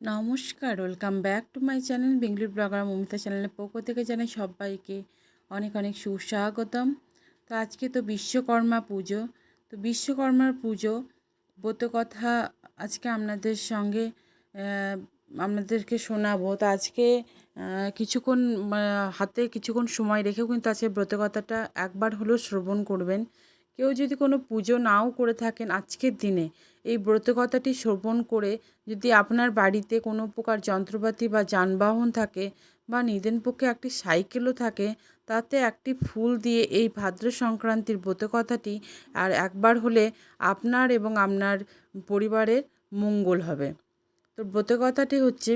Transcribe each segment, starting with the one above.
নমস্কার, welcome back to my channel Bengaluru blogger Mamita চ্যানেলের পক্ষ থেকে জানাই সবাইকে অনেক অনেক সুস্বাগতম। তো আজকে তো বিশ্বকর্মা পুজো, তো বিশ্বকর্মার পুজো ব্রত কথা আজকে আপনাদের সঙ্গে আপনাদেরকে শোনাবো। তো আজকে কিছুক্ষণ হাতে কিছুক্ষণ সময় রেখেও কিন্তু আজকে ব্রতকথাটা একবার হলেও শ্রবণ করবেন। কেউ যদি কোনো পুজো নাও করে থাকেন আজকের দিনে, এই ব্রত কথাটি শ্রবণ করে যদি আপনার বাড়িতে কোনো প্রকার যন্ত্রপাতি বা যানবাহন থাকে বা নিদেন পক্ষে একটি সাইকেলও থাকে, তাতে একটি ফুল দিয়ে এই ভাদ্র সংক্রান্তির ব্রত কথাটি আর একবার হলে আপনার এবং আপনার পরিবারের মঙ্গল হবে। তো ব্রত কথাটি হচ্ছে,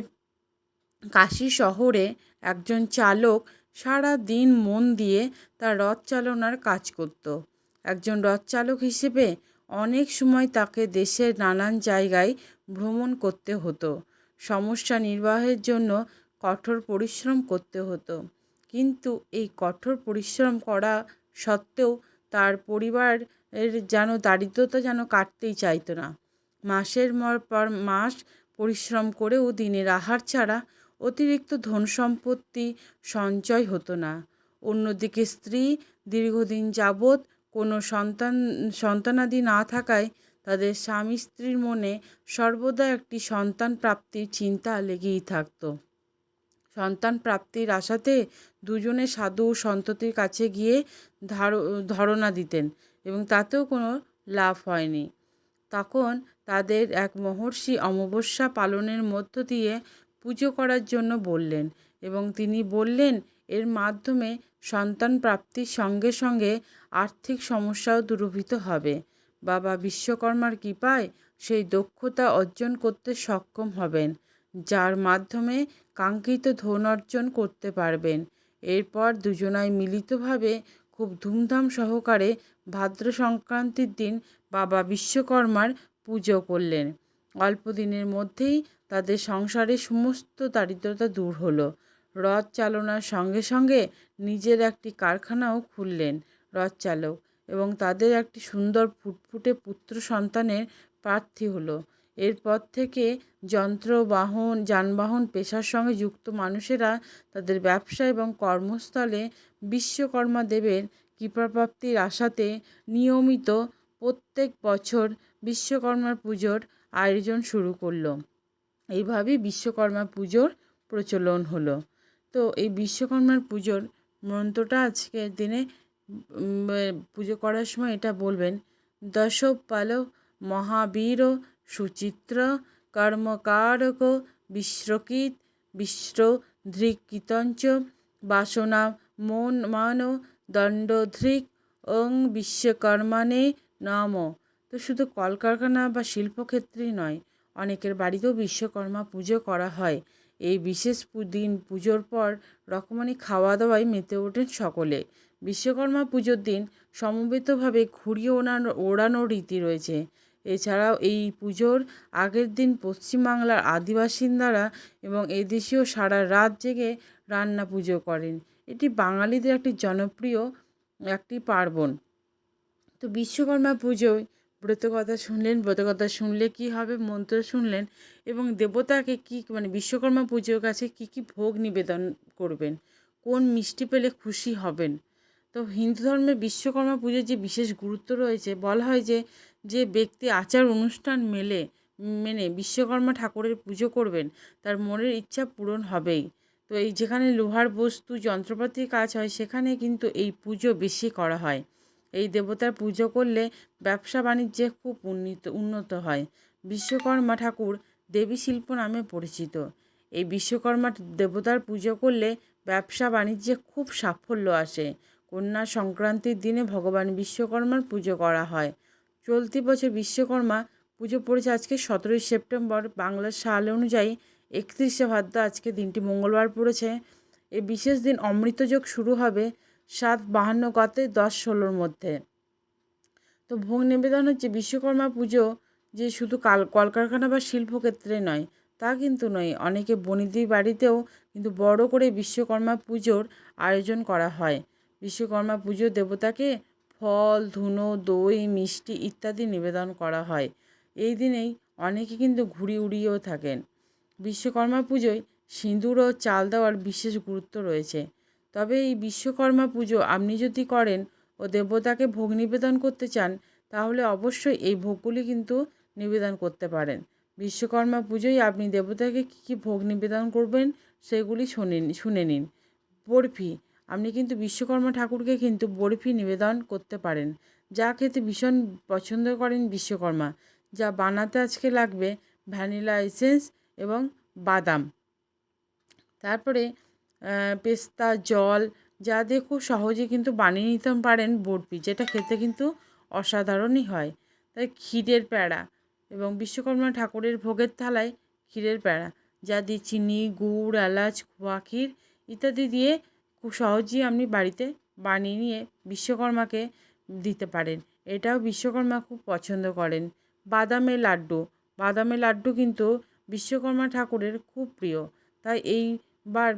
কাশী শহরে একজন চালক সারা দিন মন দিয়ে তার রথ চালনার কাজ করত। একজন রথচালক হিসেবে অনেক সময় তাকে দেশের নানান জায়গায় ভ্রমণ করতে হতো। সমস্যা নির্বাহের জন্য কঠোর পরিশ্রম করতে হতো। কিন্তু এই কঠোর পরিশ্রম করা সত্ত্বেও তার পরিবারের যেন দারিদ্রতা যেন কাটতেই চাইতো না। মাসের পর মাস পরিশ্রম করেও দিনের আহার ছাড়া অতিরিক্ত ধন সম্পত্তি সঞ্চয় হতো না। অন্যদিকে স্ত্রী দীর্ঘদিন যাবৎ কোনো সন্তান, সন্তানাদি না থাকায় তাদের স্বামী স্ত্রীর মনে সর্বদা একটি সন্তান প্রাপ্তির চিন্তা লেগেই থাকত। সন্তান প্রাপ্তির আশাতে দুজনে সাধু সন্ততির কাছে গিয়ে ধার, ধারণা দিতেন এবং তাতেও কোনো লাভ হয়নি। তখন তাদের এক মহর্ষি অমাবস্যা পালনের মধ্য দিয়ে পুজো করার জন্য বললেন এবং তিনি বললেন এর মাধ্যমে সন্তান প্রাপ্তির সঙ্গে সঙ্গে আর্থিক সমস্যাও দূরীভূত হবে। বাবা বিশ্বকর্মার কৃপায় সেই দক্ষতা অর্জন করতে সক্ষম হবেন, যার মাধ্যমে কাঙ্ক্ষিত ধন অর্জন করতে পারবেন। এরপর দুজনাই মিলিতভাবে খুব ধুমধাম সহকারে ভাদ্র সংক্রান্তির দিন বাবা বিশ্বকর্মার পুজো করলেন। অল্প দিনের মধ্যেই তাদের সংসারে সমস্ত দারিদ্রতা দূর হলো। রথ চালনার সঙ্গে সঙ্গে নিজের একটি কারখানাও খুললেন রথ চালক এবং তাদের একটি সুন্দর ফুটফুটে পুত্র সন্তানের প্রার্থী হলো। এরপর থেকে যন্ত্রবাহন যানবাহন, পেশার সঙ্গে যুক্ত মানুষেরা তাদের ব্যবসা এবং কর্মস্থলে বিশ্বকর্মা দেবের কৃপাপ্রাপ্তির আশাতে নিয়মিত প্রত্যেক বছর বিশ্বকর্মার পুজোর আয়োজন শুরু করল। এইভাবেই বিশ্বকর্মা পুজোর প্রচলন হলো। তো এই বিশ্বকর্মার পুজোর মন্ত্রটা আজকের দিনে পুজো করার সময় এটা বলবেন দশ পাল মহাবীর সুচিত্র কর্মকারক বিশ্বকিত বিশ্র ধৃকীতঞ্চ বাসনা মন মান দণ্ডধৃক ওং বিশ্বকর্মানে নম। তো শুধু কলকারখানা বা শিল্পক্ষেত্রেই নয়, অনেকের বাড়িতেও বিশ্বকর্মা পুজো করা হয়। এই বিশেষ দিন পুজোর পর রকমারি খাওয়া দাওয়ায় মেতে ওঠেন সকলে। বিশ্বকর্মা পুজোর দিন সমবেতভাবে ঘুড়ি ওড়ানো ওড়ানোর রীতি রয়েছে। এছাড়াও এই পুজোর আগের দিন পশ্চিমবাংলার আদিবাসিন্দারা এবং এদেশীয় সারা রাত জেগে রান্না পুজো করেন। এটি বাঙালিদের একটি জনপ্রিয় একটি পার্বণ। তো বিশ্বকর্মা পুজোয় ব্রতকথা শুনলেন ব্রতকথা শুনলে কি হবে, মন্ত্র শুনলেন এবং দেবতাকে কি মানে বিশ্বকর্মা পুজোর কাছে কি কি ভোগ নিবেদন করবেন, কোন মিষ্টি পেলে খুশি হবেন। তো হিন্দু ধর্মে বিশ্বকর্মা পুজোর যে বিশেষ গুরুত্ব রয়েছে, বলা হয় যে যে ব্যক্তি আচার অনুষ্ঠান মেলে, মেনে বিশ্বকর্মা ঠাকুরের পুজো করবেন, তার মনের ইচ্ছা পূরণ হবেই। তো এই যেখানে লোহার বস্তু, যন্ত্রপাতির কাজ হয়, সেখানে কিন্তু এই পুজো বেশি করা হয়। এই দেবতার পুজো করলে ব্যবসা বাণিজ্যে খুব উন্নীত, উন্নত হয়। বিশ্বকর্মা ঠাকুর দেবী শিল্প নামে পরিচিত। এই বিশ্বকর্মা দেবতার পুজো করলে ব্যবসা বাণিজ্যে খুব সাফল্য আসে। কন্যা সংক্রান্তির দিনে ভগবান বিশ্বকর্মার পুজো করা হয়। চলতি বছর বিশ্বকর্মা পুজো পড়েছে আজকে সতেরোই সেপ্টেম্বর। বাংলার সাল অনুযায়ী একত্রিশে ভাদ্র আজকে দিনটি মঙ্গলবার পড়েছে। এই বিশেষ দিন অমৃতযোগ শুরু হবে। সাত বাহান্ন গতে দশ ষোলোর মধ্যে। তো ভোগ নিবেদন হচ্ছে বিশ্বকর্মা পুজো যে শুধু কাল, কলকারখানা বা শিল্পক্ষেত্রে নয়, তা কিন্তু নয়, অনেকে বনিদি বাড়িতেও কিন্তু বড় করে বিশ্বকর্মা পুজোর আয়োজন করা হয়। বিশ্বকর্মা পুজো দেবতাকে ফল, ধুনো, দই, মিষ্টি ইত্যাদি নিবেদন করা হয়। এই দিনেই অনেকে কিন্তু ঘুড়ি উড়িয়েও থাকেন। বিশ্বকর্মা পুজোয় সিঁদুর ও চাল দেওয়ার বিশেষ গুরুত্ব রয়েছে। তবে এই বিশ্বকর্মা পুজো আপনি যদি করেন ও দেবতাকে ভোগ নিবেদন করতে চান, তাহলে অবশ্যই এই ভোগগুলি কিন্তু নিবেদন করতে পারেন। বিশ্বকর্মা পুজোয় আপনি দেবতাকে কী কী ভোগ নিবেদন করবেন সেগুলি শুনে শুনে নিন। বরফি, আপনি কিন্তু বিশ্বকর্মা ঠাকুরকে কিন্তু বরফি নিবেদন করতে পারেন। যা খেতে ভীষণ পছন্দ করেন বিশ্বকর্মা, যা বানাতে আজকে লাগবে ভ্যানিলা এসেন্স এবং বাদাম। তারপরে পেস্তা, জল, যা দিয়ে খুব সহজে কিন্তু বানিয়ে নিতে পারেন বরফি, যেটা খেতে কিন্তু অসাধারণই হয়। তাই ক্ষীরের প্যাড়া এবং বিশ্বকর্মা ঠাকুরের ভোগের থালায় ক্ষীরের প্যাড়া যা দিয়ে চিনি, গুড়, এলাচ, খোয়া ক্ষীর ইত্যাদি দিয়ে খুব সহজেই আপনি বাড়িতে বানিয়ে নিয়ে বিশ্বকর্মাকে দিতে পারেন। এটাও বিশ্বকর্মা খুব পছন্দ করেন। বাদামের লাড্ডু বাদামের লাড্ডু কিন্তু বিশ্বকর্মা ঠাকুরের খুব প্রিয়। তাই এইবার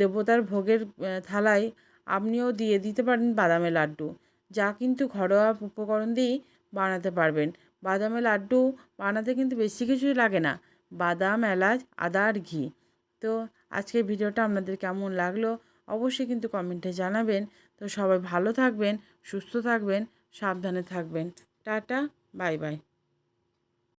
দেবতার ভোগের থালায় আপনিও দিয়ে দিতে পারেন বাদামের লাড্ডু, যা কিন্তু ঘরোয়া উপকরণ দিয়েই বানাতে পারবেন। বাদামের লাড্ডু বানাতে কিন্তু বেশি কিছুই লাগে না, বাদাম, এলাচ, আদা আর ঘি। তো আজকের ভিডিওটা আপনাদের কেমন লাগল অবশ্যই কিন্তু কমেন্টে জানাবেন। তো সবাই ভালো থাকবেন, সুস্থ থাকবেন, সাবধানে থাকবেন। Tata, bye bye.